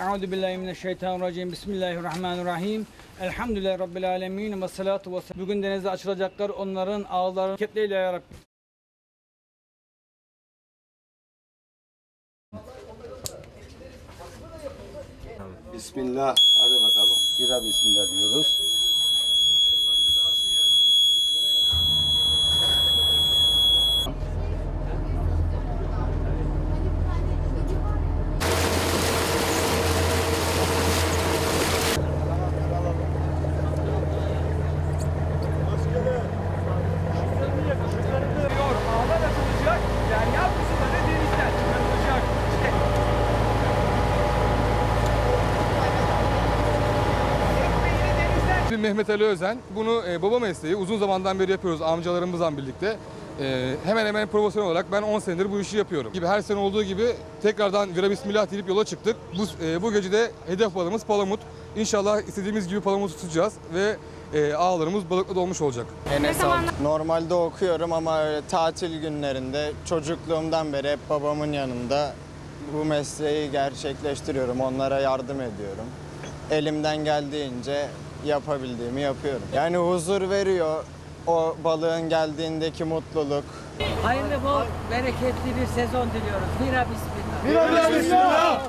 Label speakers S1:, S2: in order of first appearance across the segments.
S1: Euzu billahi mineşşeytanirracim. Bismillahirrahmanirrahim. Elhamdülillahi rabbil alamin ve salatu ve Bugün denize açılacaklar. Onların ağları hareketleyle ya Rabbi.
S2: Bismillah. Hadi bakalım. Bira bismillah diyoruz.
S3: İsmim Mehmet Ali Özen. Bunu e, baba mesleği uzun zamandan beri yapıyoruz amcalarımızla birlikte. E, hemen hemen profesyonel olarak ben 10 senedir bu işi yapıyorum. Gibi her sene olduğu gibi tekrardan vira bismillah deyip yola çıktık. Bu e, bu gece de hedef balımız palamut. İnşallah istediğimiz gibi palamutu tutacağız ve e, ağlarımız balıkla dolmuş olacak.
S4: Normalde okuyorum ama öyle tatil günlerinde çocukluğumdan beri hep babamın yanında bu mesleği gerçekleştiriyorum. Onlara yardım ediyorum. Elimden geldiğince yapabildiğimi yapıyorum. Yani huzur veriyor o balığın geldiğindeki mutluluk.
S5: Hayırlı bol, bereketli bir sezon diliyoruz. Bira bismillah.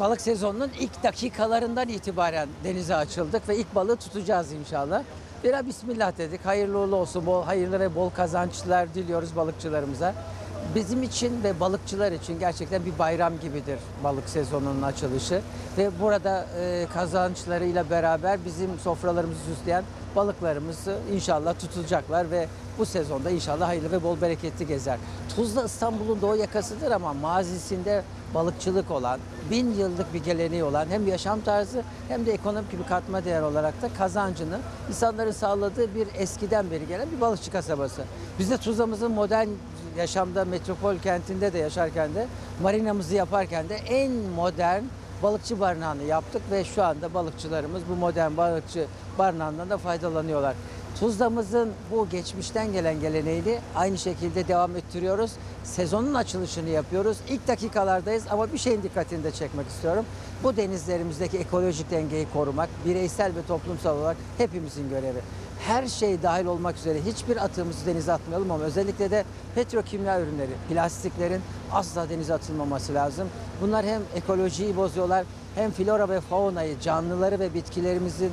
S5: Balık sezonunun ilk dakikalarından itibaren denize açıldık ve ilk balığı tutacağız inşallah. Bira bismillah dedik. Hayırlı uğurlu olsun. Bol, hayırlı ve bol kazançlar diliyoruz balıkçılarımıza. Bizim için ve balıkçılar için gerçekten bir bayram gibidir balık sezonunun açılışı. Ve burada e, kazançlarıyla beraber bizim sofralarımızı süsleyen balıklarımızı inşallah tutulacaklar ve bu sezonda inşallah hayırlı ve bol bereketli gezer. Tuzla İstanbul'un doğu yakasıdır ama mazisinde balıkçılık olan, bin yıllık bir geleneği olan hem yaşam tarzı hem de ekonomik bir katma değer olarak da kazancını insanların sağladığı bir eskiden beri gelen bir balıkçı kasabası. Biz de Tuzla'mızın modern yaşamda metropol kentinde de yaşarken de marinamızı yaparken de en modern balıkçı barınağını yaptık ve şu anda balıkçılarımız bu modern balıkçı barınağından da faydalanıyorlar. Tuzla'mızın bu geçmişten gelen geleneğini aynı şekilde devam ettiriyoruz. Sezonun açılışını yapıyoruz. İlk dakikalardayız ama bir şeyin dikkatini de çekmek istiyorum. Bu denizlerimizdeki ekolojik dengeyi korumak bireysel ve toplumsal olarak hepimizin görevi. Her şey dahil olmak üzere hiçbir atığımızı denize atmayalım ama özellikle de petrokimya ürünleri, plastiklerin asla denize atılmaması lazım. Bunlar hem ekolojiyi bozuyorlar hem flora ve faunayı, canlıları ve bitkilerimizin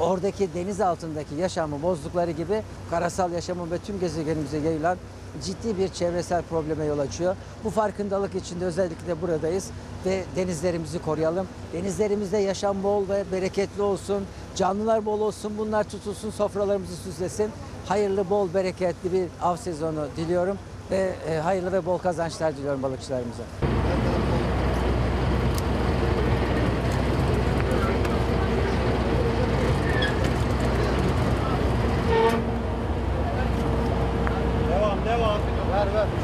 S5: oradaki deniz altındaki yaşamı bozdukları gibi karasal yaşamın ve tüm gezegenimize yayılan ciddi bir çevresel probleme yol açıyor. Bu farkındalık içinde özellikle buradayız ve denizlerimizi koruyalım. Denizlerimizde yaşam bol ve bereketli olsun, canlılar bol olsun, bunlar tutulsun, sofralarımızı süslesin. Hayırlı, bol, bereketli bir av sezonu diliyorum ve e, hayırlı ve bol kazançlar diliyorum balıkçılarımıza. Server.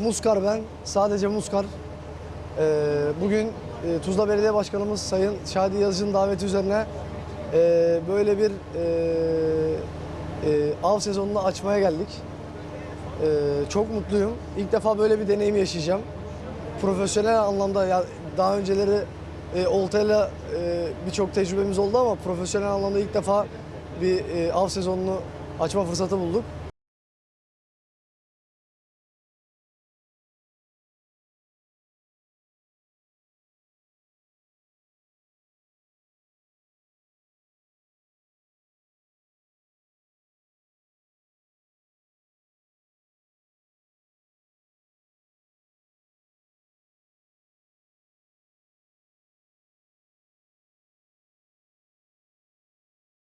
S6: Muskar ben. Sadece Muskar. Ee, bugün e, Tuzla Belediye Başkanımız Sayın Şadi Yazıcı'nın daveti üzerine e, böyle bir e, e, av sezonunu açmaya geldik. E, çok mutluyum. İlk defa böyle bir deneyim yaşayacağım. Profesyonel anlamda ya daha önceleri e, oltayla e, birçok tecrübemiz oldu ama profesyonel anlamda ilk defa bir e, av sezonunu açma fırsatı bulduk.